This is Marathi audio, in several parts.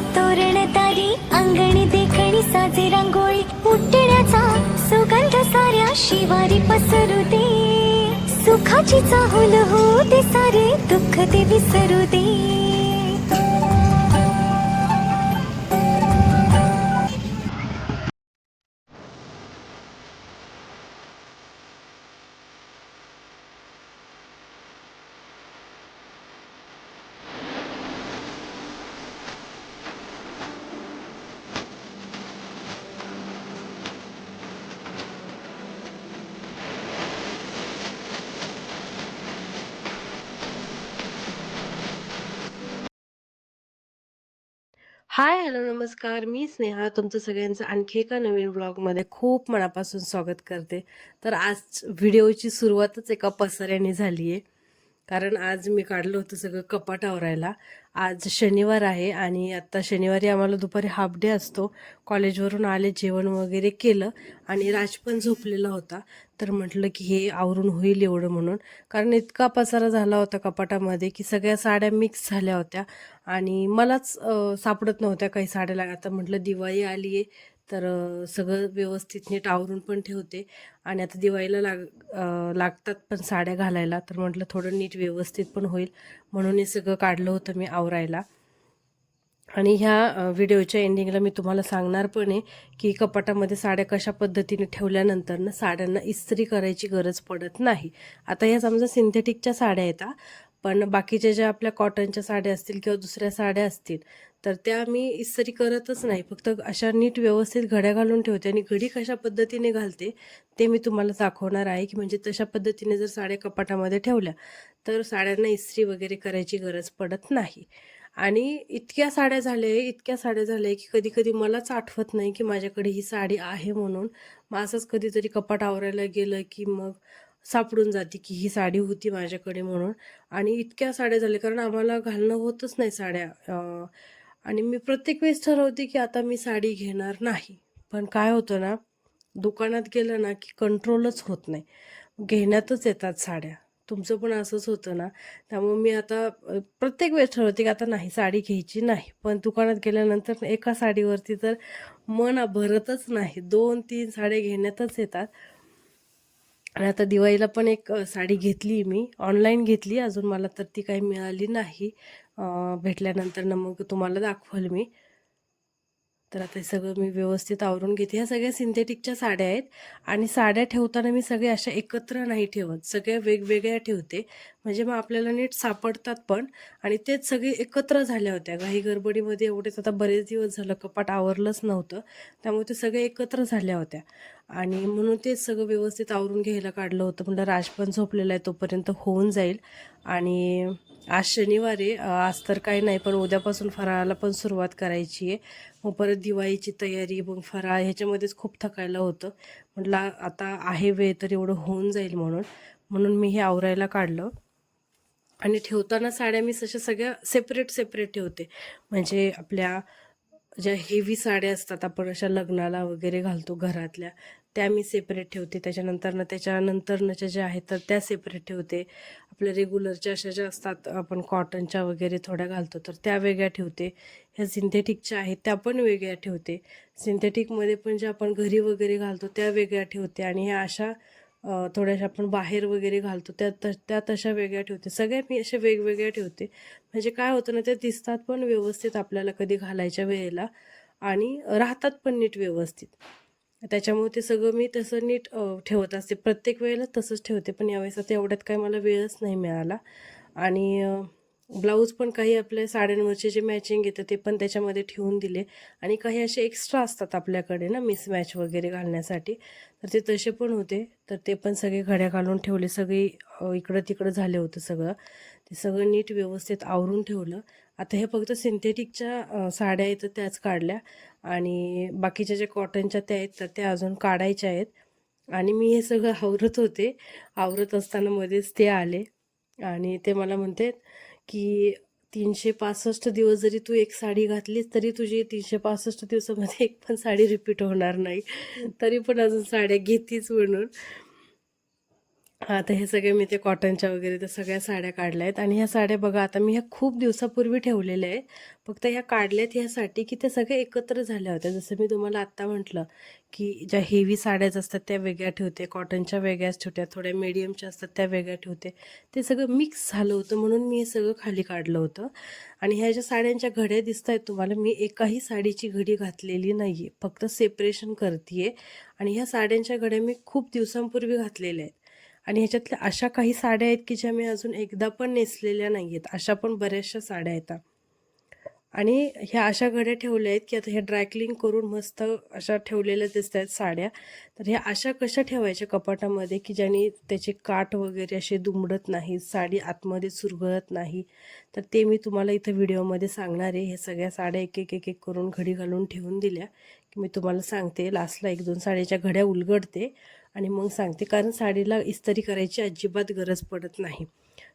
तोरण तारी अंगणी देखणी साजे रांगोळी उठण्याचा सुगंध साऱ्या शिवारी पसरू दे. सुखाची चाहुल हो ते सारे दुःख ते विसरू दे. हाय, हॅलो, नमस्कार. मी स्नेहा तुमचं सगळ्यांचं आणखी एका नवीन ब्लॉगमध्ये खूप मनापासून स्वागत करते. तर आज व्हिडिओची सुरुवातच एका पसऱ्याने झाली आहे. कारण आज मी काढलं होतं सगळं कपाट आवरायला. आज शनिवार आहे आणि आत्ता शनिवारी आम्हाला दुपारी हाफ डे असतो. कॉलेजवरून आले, जेवण वगैरे केलं आणि राज पण झोपलेला होता. तर म्हटलं की हे आवरून होईल एवढं म्हणून. कारण इतका पसारा झाला होता कपाटामध्ये की सगळ्या साड्या मिक्स झाल्या होत्या आणि मलाच सापडत नव्हत्या काही साड्या लाग आता म्हटलं दिवाळी आली आहे तर सगळं व्यवस्थित नीट आवरून पण ठेवते. आणि आता दिवाळीला लाग लागतात पण साड्या घालायला तर म्हटलं थोडं नीट व्यवस्थित पण होईल. म्हणून हे सगळं काढलं होतं मी आवरायला. आणि ह्या व्हिडिओच्या एंडिंगला मी तुम्हाला सांगणार पण आहे की कपाटामध्ये साड्या कशा पद्धतीने ठेवल्यानंतर ना साड्यांना इस्त्री करायची गरज पडत नाही. आता ह्या समजा सिंथेटिकच्या साड्या येतात पण बाकीच्या ज्या आपल्या कॉटनच्या साड्या असतील किंवा दुसऱ्या साड्या असतील तर त्या मी इस्त्री करतच नाही. फक्त अशा नीट व्यवस्थित घड्या घालून ठेवते आणि घडी कशा पद्धतीने घालते ते मी तुम्हाला दाखवणार आहे की म्हणजे तशा पद्धतीने जर साड्या कपाटामध्ये ठेवल्या तर साड्यांना इस्त्री वगैरे करायची गरज पडत नाही. आणि इतक्या साड्या झाल्या इतक्या साड्या झाल्या की कधी कधी मलाच आठवत नाही की माझ्याकडे ही साडी आहे म्हणून. मग असंच कधीतरी कपाट आवरायला गेलं की मग सापडून जाते की ही साडी होती माझ्याकडे म्हणून. आणि इतक्या साड्या झाल्या कारण आम्हाला घालणं होतच नाही साड्या आणि मी प्रत्येक वेळेस ठरवते की आता मी साडी घेणार नाही. पण काय होतं ना दुकानात गेलं ना की कंट्रोलच होत नाही. घेण्यातच येतात साड्या. तुमचं पण असंच होतं ना. त्यामुळे मी आता प्रत्येक वेळेस ठरवते की आता नाही साडी घ्यायची नाही. पण दुकानात गेल्यानंतर एका साडीवरती तर मन भरतच नाही. दोन तीन साड्या घेण्यातच येतात. आणि आता दिवाळीला पण एक साडी घेतली मी. ऑनलाईन घेतली. अजून मला तर ती काही मिळाली नाही. भेटल्यानंतर ना मग तुम्हाला दाखवल मी. तर आता हे सगळं मी व्यवस्थित आवरून घेते. ह्या सगळ्या सिंथेटिकच्या साड्या आहेत आणि साड्या ठेवताना मी सगळ्या अशा एकत्र नाही ठेवत. सगळ्या वेगवेगळ्या ठेवते. म्हणजे मग आपल्याला नीट सापडतात पण आणि तेच सगळे एकत्र झाल्या होत्या. घाई गडबडीमध्ये एवढेच आता बरेच दिवस झालं. कपाट आवरलंच नव्हतं. त्यामुळे ते सगळे एकत्र झाल्या होत्या. आणि म्हणून तेच सगळं व्यवस्थित आवरून घ्यायला काढलं होतं. म्हणलं राज पण झोपलेला आहे तोपर्यंत होऊन जाईल. आणि आज शनिवार आहे. आज तर काही नाही पण उद्यापासून फराळाला पण सुरुवात करायची आहे. मग परत दिवाळीची तयारी मग फराळ ह्याच्यामध्येच खूप थकायला होतं. म्हटलं आता आहे वेळ तर एवढं होऊन जाईल म्हणून. म्हणून मी हे आवरायला काढलं. आणि ठेवताना साड्या मी तशा सगळ्या सेपरेट सेपरेट ठेवते. म्हणजे आपल्या ज्या हेवी साड्या असतात आपण अशा लग्नाला वगैरे घालतो घरातल्या त्या मी सेपरेट ठेवते. त्याच्यानंतर त्याच्यानंतरनच्या ज्या आहेत तर त्या सेपरेट ठेवते. आपल्या रेग्युलरच्या अशा ज्या असतात आपण कॉटनच्या वगैरे थोड्या घालतो तर त्या वेगळ्या ठेवते. ह्या सिंथेटिकच्या आहेत त्या पण वेगळ्या ठेवते. सिंथेटिकमध्ये पण ज्या आपण घरी वगैरे घालतो त्या वेगळ्या ठेवते. आणि ह्या अशा थोड्याशा आपण बाहेर वगैरे घालतो त्या त त्या तशा वेगळ्या ठेवते. सगळ्या मी अशा वेगवेगळ्या ठेवते. म्हणजे काय होतं ना त्या दिसतात पण व्यवस्थित आपल्याला कधी घालायच्या वेळेला आणि राहतात पण नीट व्यवस्थित. त्याच्यामुळे ते सगळं मी तसं नीट ठेवत असते. प्रत्येक वेळेला तसंच ठेवते पण यावेळेस आता एवढ्यात काही मला वेळच नाही मिळाला. आणि ब्लाऊज पण काही आपल्या साड्यांवरचे जे मॅचिंग येतं ते पण त्याच्यामध्ये ठेवून दिले. आणि काही असे एक्स्ट्रा असतात आपल्याकडे ना मिसमॅच वगैरे घालण्यासाठी. तर ते तसे पण होते. तर ते पण सगळे घड्या घालून ठेवले. सगळे इकडं तिकडं झाले होतं सगळं. ते सगळं नीट व्यवस्थित आवरून ठेवलं. आता हे फक्त सिंथेटिकच्या साड्या येतं त्याच काढल्या. आणि बाकीच्या ज्या कॉटनच्या त्या आहेत तर त्या अजून काढायच्या आहेत. आणि मी हे सगळं आवरत होते. आवरत असताना मध्येच ते आले. आणि ते मला म्हणते की तीनशे पासष्ट दिवस जरी तू एक साडी घातलीस तरी तुझी तीनशे पासष्ट दिवसामध्ये एक पण साडी रिपीट होणार नाही. तरी पण अजून साड्या घेतीच म्हणून. आता हे सगळे मी ते कॉटनच्या वगैरे त्या सगळ्या साड्या काढल्या आहेत. आणि ह्या साड्या बघा आता मी ह्या खूप दिवसापूर्वी ठेवलेल्या आहे फक्त ह्या काढल्यात ह्यासाठी की त्या सगळ्या एकत्र झाल्या होत्या. जसं मी तुम्हाला आत्ता म्हटलं की ज्या हेवी साड्याच असतात त्या वेगळ्या ठेवते कॉटनच्या वेगळ्याच ठेवत्या थोड्या मिडियमच्या असतात त्या वेगळ्या ठेवते. ते सगळं मिक्स झालं होतं म्हणून मी हे सगळं खाली काढलं होतं. आणि ह्या ज्या साड्यांच्या घड्या दिसत आहेत तुम्हाला मी एकाही साडीची घडी घातलेली नाही आहे फक्त सेपरेशन करते आणि ह्या साड्यांच्या घड्या मी खूप दिवसांपूर्वी घातलेल्या आहेत. आणि ह्याच्यातल्या अशा काही साड्या आहेत की ज्या मी अजून एकदा पण नेसलेल्या नाही आहेत अशा पण बऱ्याचशा साड्या आहेत. आणि ह्या अशा घड्या ठेवल्या आहेत की आता ह्या ड्रायक्लिंग करून मस्त अशा ठेवलेल्या दिसत आहेत साड्या. तर ह्या अशा कशा ठेवायच्या कपाटामध्ये की ज्याने त्याचे काठ वगैरे असे दुमडत नाही साडी आतमध्ये सुरगळत नाही? तर ते मी तुम्हाला इथं व्हिडिओमध्ये सांगणार आहे. हे सगळ्या साड्या एक एक एक एक करून घडी घालून ठेवून दिल्या की मी तुम्हाला सांगते. लास्टला एक दोन साड्याच्या घड्या उलगडते. आणि मग सांगते कारण साडीला इस्त्री करायची अजिबात गरज पडत नाही.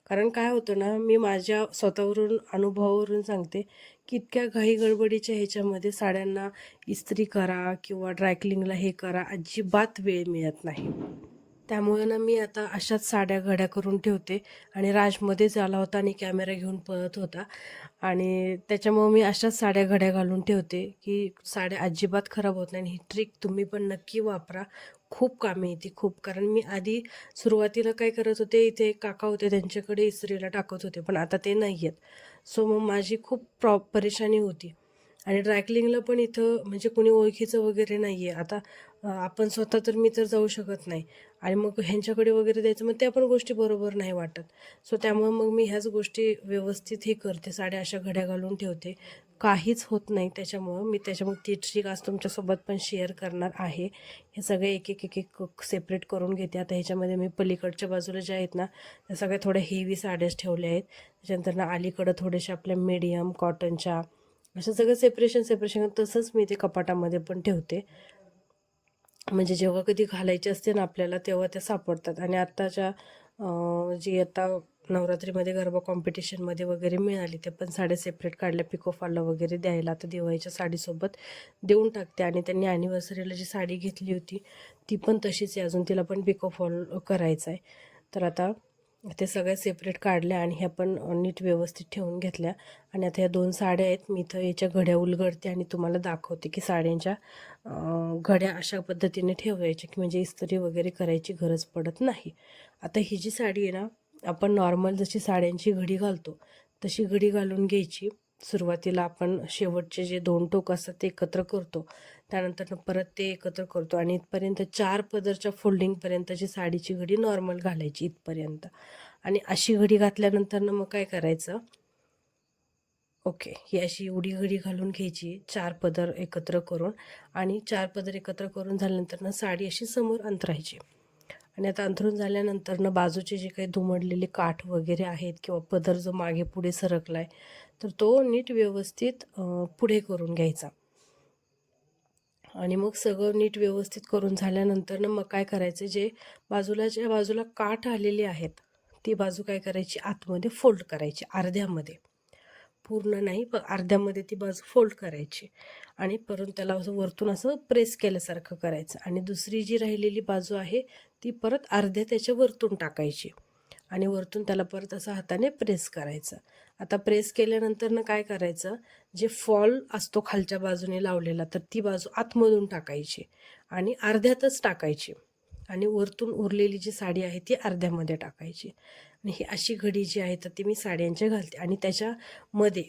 कारण काय होतं ना मी माझ्या स्वतःवरून अनुभवावरून सांगते की इतक्या घाई गडबडीच्या ह्याच्यामध्ये साड्यांना इस्त्री करा किंवा ड्रायक्लिंगला हे करा अजिबात वेळ मिळत नाही. त्यामुळे ना मी आता अशाच साड्या घड्या करून ठेवते आणि राजमध्येच आला होता आणि कॅमेरा घेऊन पळत होता. आणि त्याच्यामुळे मी अशाच साड्या घड्या घालून ठेवते की साड्या अजिबात खराब होत नाही. आणि ही ट्रिक तुम्ही पण नक्की वापरा. खूप कामे येते खूप. कारण मी आधी सुरुवातीला काय करत होते इथे काका होते त्यांच्याकडे इस्त्रीला टाकत होते पण आता ते नाही आहेत. सो मग माझी खूप प्रॉ परेशानी होती. आणि ड्रायक्लिंगला पण इथं म्हणजे कोणी ओळखीचं वगैरे नाही आहे आता आपण स्वतः तर मी तर जाऊ शकत नाही. आणि मग ह्यांच्याकडे वगैरे द्यायचं मग त्या पण गोष्टी बरोबर नाही वाटत. सो त्यामुळे मग मी ह्याच गोष्टी व्यवस्थित हे करते साड्या अशा घड्या घालून ठेवते. काहीच होत नाही त्याच्यामुळं. मी त्याच्यामुळे ती ट्रिक आज तुमच्यासोबत पण शेअर करणार आहे. हे सगळे एक एक एक एक सेपरेट करून घेते. आता ह्याच्यामध्ये मी पलीकडच्या बाजूला ज्या आहेत ना त्या सगळ्या थोड्या हेवी साड्याच ठेवल्या आहेत. त्याच्यानंतर ना अलीकडं थोड्याशा आपल्या मीडियम कॉटनच्या असं सगळं सेपरेशन सेपरेशन तसंच मी ते कपाटामध्ये पण ठेवते. म्हणजे जेव्हा कधी घालायचे असते ना आपल्याला तेव्हा त्या सापडतात. आणि आत्ताच्या जी आता नवरात्रीमध्ये गरबा कॉम्पिटिशनमध्ये वगैरे मिळाली ते पण साड्या सेपरेट काढल्या. पिकोफॉलला वगैरे द्यायला. आता दिवाळीच्या साडीसोबत देऊन टाकते. आणि त्यांनी ॲनिव्हर्सरीला जी साडी घेतली होती ती पण तशीच आहे. अजून तिला पण पिकोफॉल करायचा आहे तर आता ते सगळ्या सेपरेट काढल्या आणि ह्या पण नीट व्यवस्थित ठेवून घेतल्या. आणि आता ह्या दोन साड्या आहेत. मी इथं याच्या घड्या उलगडते आणि तुम्हाला दाखवते की साड्यांच्या घड्या अशा पद्धतीने ठेवायच्या की म्हणजे इस्त्री वगैरे करायची गरज पडत नाही. आता ही जी साडी आहे ना आपण नॉर्मल जशी साड्यांची घडी घालतो तशी घडी घालून घ्यायची. सुरुवातीला आपण शेवटचे जे दोन टोक असतात ते एकत्र करतो. त्यानंतर परत ते एकत्र करतो आणि इथपर्यंत चार पदरच्या फोल्डिंगपर्यंतची साडीची घडी नॉर्मल घालायची इथपर्यंत. आणि अशी घडी घातल्यानंतर मग काय करायचं? ओके ही अशी उडी घडी घालून घ्यायची चार पदर एकत्र करून. आणि चार पदर एकत्र करून झाल्यानंतरनं साडी अशी समोर अंतरायची. आणि आता अंथरून झाल्यानंतर ना बाजूचे जे काही दुमडलेले काठ वगैरे आहेत किंवा पदर जो मागे पुढे सरकला आहे तर तो नीट व्यवस्थित पुढे करून घ्यायचा. आणि मग सगळं नीट व्यवस्थित करून झाल्यानंतर ना मग काय करायचं जे बाजूला ज्या बाजूला काठ आलेली आहेत ती बाजू काय करायची? आतमध्ये फोल्ड करायची अर्ध्यामध्ये. पूर्ण नाही पण अर्ध्यामध्ये ती बाजू फोल्ड करायची. आणि परत त्याला असं वरतून असं प्रेस केल्यासारखं करायचं. आणि दुसरी जी राहिलेली बाजू आहे ती परत अर्ध्या त्याच्या वरतून टाकायची. आणि वरतून त्याला परत असं हाताने प्रेस करायचं. आता प्रेस केल्यानंतर ना काय करायचं? जे फॉल असतो खालच्या बाजूने लावलेला तर ती बाजू आतमधून टाकायची आणि अर्ध्यातच टाकायची. आणि वरतून उरलेली जी साडी आहे ती अर्ध्यामध्ये टाकायची. आणि ही अशी घडी जी आहे तर ती मी साड्यांच्या घालते. आणि त्याच्यामध्ये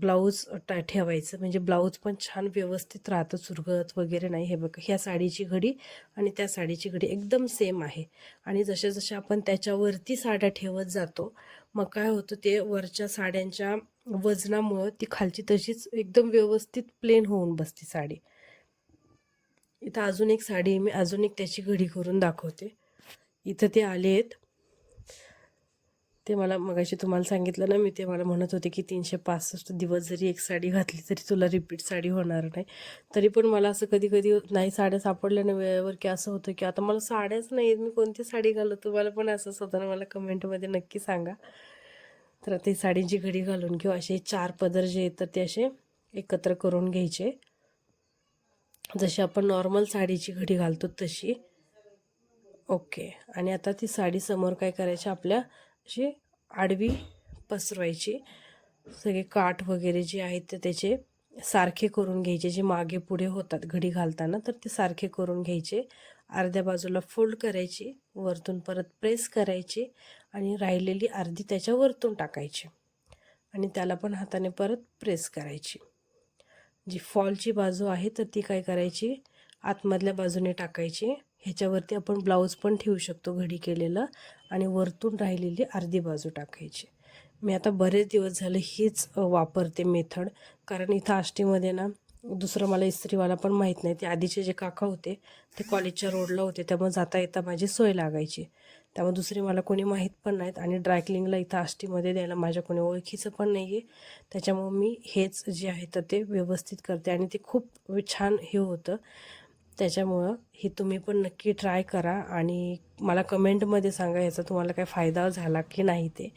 ब्लाऊज टा ठेवायचं. म्हणजे ब्लाऊज पण छान व्यवस्थित राहतं चुरगत वगैरे नाही. हे बघा ह्या साडीची घडी आणि त्या साडीची घडी एकदम सेम आहे. आणि जशा जशा आपण त्याच्यावरती साड्या ठेवत जातो मग काय होतं ते वरच्या साड्यांच्या वजनामुळं ती खालची तशीच एकदम व्यवस्थित प्लेन होऊन बसते साडी. इथं अजून एक साडी मी अजून एक त्याची घडी करून दाखवते. इथं ते आले आहेत. ते मला मगाशी तुम्हाला सांगितलं ना मी ते मला म्हणत होते की तीनशे पासष्ट दिवस जरी एक साडी घातली तरी तुला रिपीट साडी होणार नाही. तरी पण मला असं कधी कधी नाही साड्या सापडल्या ना वेळेवर की असं होतं की आता मला साड्याच नाही आहेत मी कोणती साडी घालू? तुम्हाला पण असं होतं मला कमेंटमध्ये नक्की सांगा. तर ते साडीची घडी घालून घेऊ असे चार पदर जे येतात ते असे एकत्र करून घ्यायचे. जशी आपण नॉर्मल साडीची घडी घालतो तशी. ओके आणि आता ती साडी समोर काय करायची? आपल्या अशी आडवी पसरवायची. सगळे काठ वगैरे जे आहेत ते त्याचे सारखे करून घ्यायचे. जे मागे पुढे होतात घडी घालताना तर ते सारखे करून घ्यायचे. अर्ध्या बाजूला फोल्ड करायची वरतून परत प्रेस करायची आणि राहिलेली अर्धी त्याच्या वरतून टाकायची. आणि त्याला पण हाताने परत प्रेस करायची. जी फॉलची बाजू आहे तर ती काय करायची? आतमधल्या बाजूने टाकायची. ह्याच्यावरती आपण ब्लाऊज पण ठेवू शकतो घडी केलेलं आणि वरतून राहिलेली अर्धी बाजू टाकायची. मी आता बरेच दिवस झाले हीच वापरते मेथड. कारण इथं आष्टीमध्ये ना दुसरं मला इस्त्रीवाला पण माहीत नाही. ते आधीचे जे काका होते ते कॉलेजच्या रोडला होते. त्यामुळे जाता येता माझी सोय लागायची. त्यामुळे दुसरी मला कोणी माहीत पण नाहीत आणि ड्रायक्लिंगला इथं आष्टीमध्ये द्यायला माझ्या कोणी ओळखीचं पण नाही आहे त्याच्यामुळं मी हेच जे आहे तर ते व्यवस्थित करते आणि ते खूप छान हे होतं. त्याच्यामुळं हे तुम्ही पण नक्की ट्राय करा आणि मला कमेंटमध्ये सांगा याचा तुम्हाला काय फायदा झाला की नाही ते.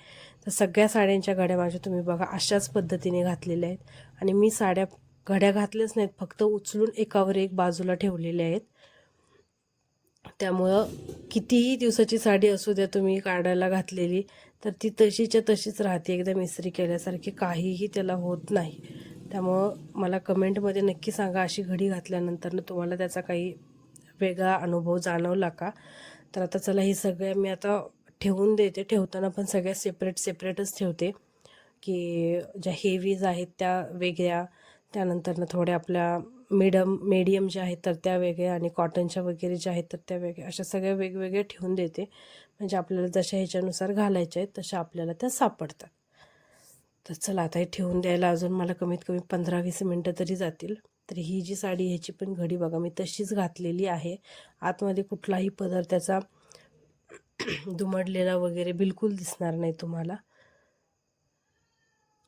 तर सगळ्या साड्यांच्या गाड्या माझ्या तुम्ही बघा अशाच पद्धतीने घातलेल्या आहेत. आणि मी साड्या घड्या घातल्याच नाहीत फक्त उचलून एकावर एक बाजूला ठेवलेल्या आहेत. त्यामुळं कितीही दिवसाची साडी असू द्या तुम्ही काढायला घातलेली तर ती तशीच्या तशीच राहते एकदम इस्त्री केल्यासारखी काहीही त्याला होत नाही. त्यामुळं मला कमेंटमध्ये नक्की सांगा अशी घडी घातल्यानंतर तुम्हाला त्याचा काही वेगळा अनुभव जाणवला का? तर आता चला ही सगळ्या मी आता ठेवून देते. ठेवताना पण सगळ्या सेपरेट सेपरेटच ठेवते की ज्या हेवीज आहेत त्या वेगळ्या. त्यानंतरनं थोड्या आपल्या मिडम मीडियम ज्या आहेत तर त्या वेगळ्या आणि कॉटनच्या वगैरे ज्या आहेत तर त्या वेगळ्या अशा सगळ्या वेगवेगळ्या ठेवून देते. म्हणजे आपल्याला जशा ह्याच्यानुसार घालायच्या आहेत तशा आपल्याला त्या सापडतात. तर चला आता हे ठेवून द्यायला अजून मला कमीत कमी पंधरा वीस मिनटं तरी जातील. तर ही जी साडी ह्याची पण घडी बघा मी तशीच घातलेली आहे. आतमध्ये कुठलाही पदार्थ त्याचा दुमडलेला वगैरे बिलकुल दिसणार नाही तुम्हाला.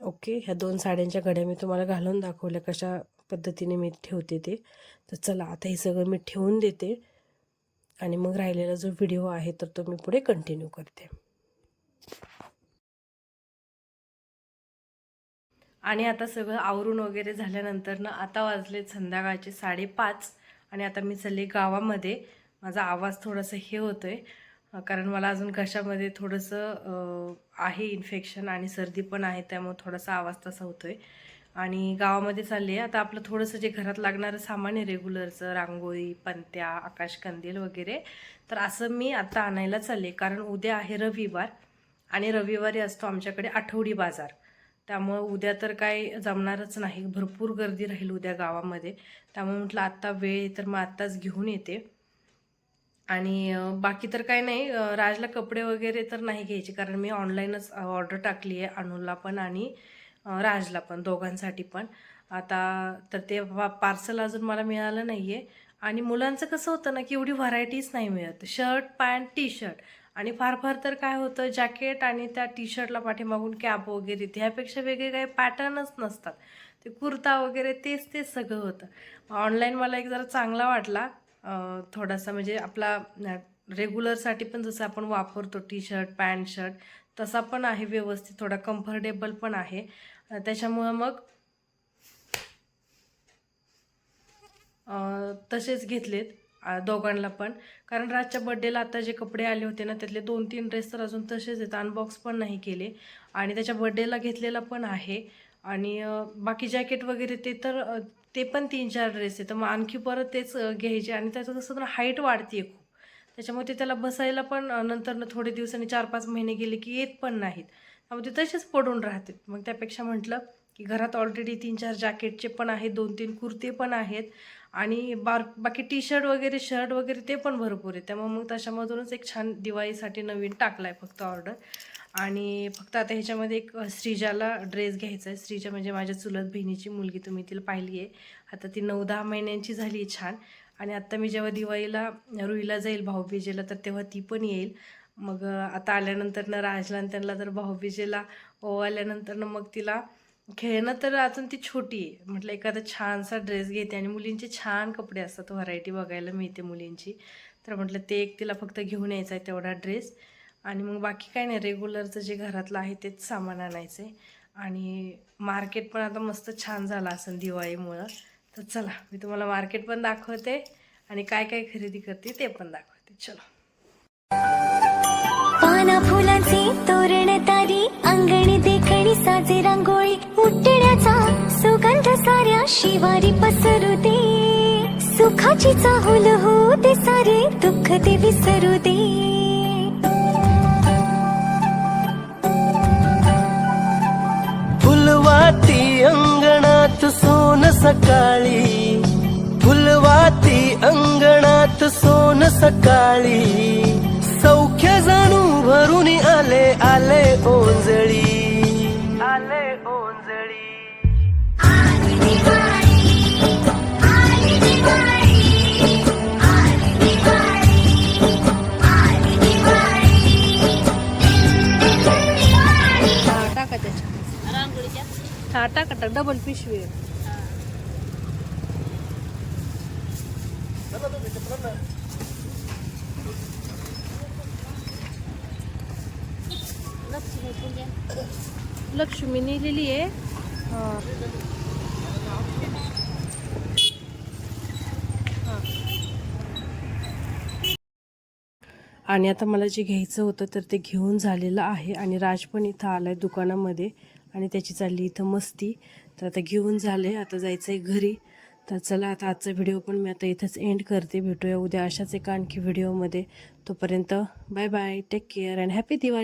ओके ह्या दोन साड्यांच्या घड्या मी तुम्हाला घालून दाखवल्या कशा पद्धतीने मी ठेवते ते. तर चला आता हे सगळं मी ठेवून देते. आणि मग राहिलेला जो व्हिडिओ आहे तर तो मी पुढे कंटिन्यू करते. आणि आता सगळं आवरून वगैरे झाल्यानंतर ना आता वाजले संध्याकाळचे साडेपाच. आणि आता मी चालले गावामध्ये. माझा आवाज थोडासा हे होतो आहे कारण मला अजून घशामध्ये थोडंसं आहे इन्फेक्शन आणि सर्दी पण आहे त्यामुळे थोडासा आवाज तसा होतोय. आणि गावामध्ये चालले आता आपलं थोडंसं जे घरात लागणारं सामान आहे रेग्युलरचं रांगोळी पंत्या आकाशकंदील वगैरे तर असं मी आता आणायला चालले कारण उद्या आहे रविवार आणि रविवारी असतो आमच्याकडे आठवडी बाजार. त्यामुळं उद्या तर काय जमणारच नाही. भरपूर गर्दी राहील उद्या गावामध्ये. त्यामुळे म्हटलं आत्ता वेळ तर मग आत्ताच घेऊन येते. आणि बाकी तर काय नाही. राजला कपडे वगैरे तर नाही घ्यायचे कारण मी ऑनलाईनच ऑर्डर टाकली आहे अनुला पण आणि राजला पण दोघांसाठी पण. आता तर ते पार्सल अजून मला मिळालं नाही आहे आणि मुलांचं कसं होतं ना की एवढी व्हरायटीज नाही मिळत. शर्ट पॅन्ट टी शर्ट आणि फार फार तर काय होतं जॅकेट आणि त्या टी शर्टला पाठीमागून कॅप वगैरे त्यापेक्षा वेगळे काही पॅटर्नच नसतात. ते कुर्ता वगैरे तेच तेच सगळं होतं. ऑनलाईन मला एक जरा चांगला वाटला. थोडासा म्हणजे आपला रेग्युलरसाठी पण जसं आपण वापरतो टी शर्ट पॅन्ट शर्ट तसा पण आहे व्यवस्थित थोडा कम्फर्टेबल पण आहे. त्याच्यामुळं मग तसेच घेतलेत दोघांना पण. कारण राजच्या बड्डेला आता जे कपडे आले होते ना त्यातले दोन तीन ड्रेस तर अजून तसेच आहेत अनबॉक्स पण नाही केले. आणि त्याच्या बड्डेला घेतलेला पण आहे. आणि बाकी जॅकेट वगैरे ते तर ते पण तीन चार ड्रेस आहे तर मग आणखी परत तेच घ्यायचे. आणि त्याचं कसं तर हाईट वाढते खूप. त्याच्यामुळे ते त्याला बसायला पण अं, नंतर थोडे दिवसांनी चार पाच महिने गेले की येत पण नाहीत. त्यामुळे ते तसेच पडून राहतात. मग त्यापेक्षा म्हटलं की घरात ऑलरेडी तीन चार जॅकेटचे पण आहेत दोन तीन कुर्ते पण आहेत. आणि बार बाकी टी शर्ट वगैरे शर्ट वगैरे ते पण भरपूर आहे त्यामुळे मग त्याच्यामधूनच एक छान दिवाळीसाठी नवीन टाकला आहे फक्त ऑर्डर आणि फक्त आता ह्याच्यामध्ये एक श्रीजाला ड्रेस घ्यायचा आहे. श्रीजा म्हणजे माझ्या चुलत बहिणीची मुलगी तुम्ही तिला पाहिली आहे. आता ती नऊ दहा महिन्यांची झाली आहे छान. आणि आत्ता मी जेव्हा दिवाळीला रुईला जाईल भाऊबीजेला तर तेव्हा ती पण येईल. मग आता आल्यानंतर राजला त्यांना तर भाऊबीजेला ओवाळल्यानंतर मग तिला खेळणं तर अजून ती छोटी आहे. म्हटलं एखादा छानसा ड्रेस घेते आणि मुलींचे छान कपडे असतात. व्हरायटी बघायला मिळते मुलींची. तर म्हटलं ते एक तिला फक्त घेऊन यायचं आहे तेवढा ड्रेस आणि मग बाकी काय नाही रेग्युलरचं जे घरातलं आहे तेच सामान आणायचं आहे आणि मार्केट पण आता मस्त छान झालं असेल दिवाळीमुळं. तर चला मी तुम्हाला मार्केट पण दाखवते आणि काय काय खरेदी करते ते पण दाखवते. चलो. पाना फुलांचे तोरण तारी अंगणी देखणी साजे रांगोळी उठण्याचा सुगंध साऱ्या शिवारी पसरू दे सुखाची चाहुल हो ते सारे दुःख ते विसरू दे अंगणात सोन सकाळी फुलवाती अंगणात सोन सकाळी सौख्य जाणू भरून आले आले ओंजळी हा टाका टाक डबल पिशवी आहे. लक्ष्मी नेलेली आहे. हां. आणि आता मला जे घ्यायचं होतं तर ते घेऊन झालेलं आहे. आणि राज पण इथं आलाय दुकानामध्ये. आणि त्याची चालली इथं मस्ती. तर आता घेऊन झाले आता जायचं आहे घरी. तर चला आता आजचा व्हिडिओ पण मी आता इथंच एंड करते. भेटूया उद्या अशाच एका आणखी व्हिडिओमध्ये. तोपर्यंत bye bye take care and happy Diwali.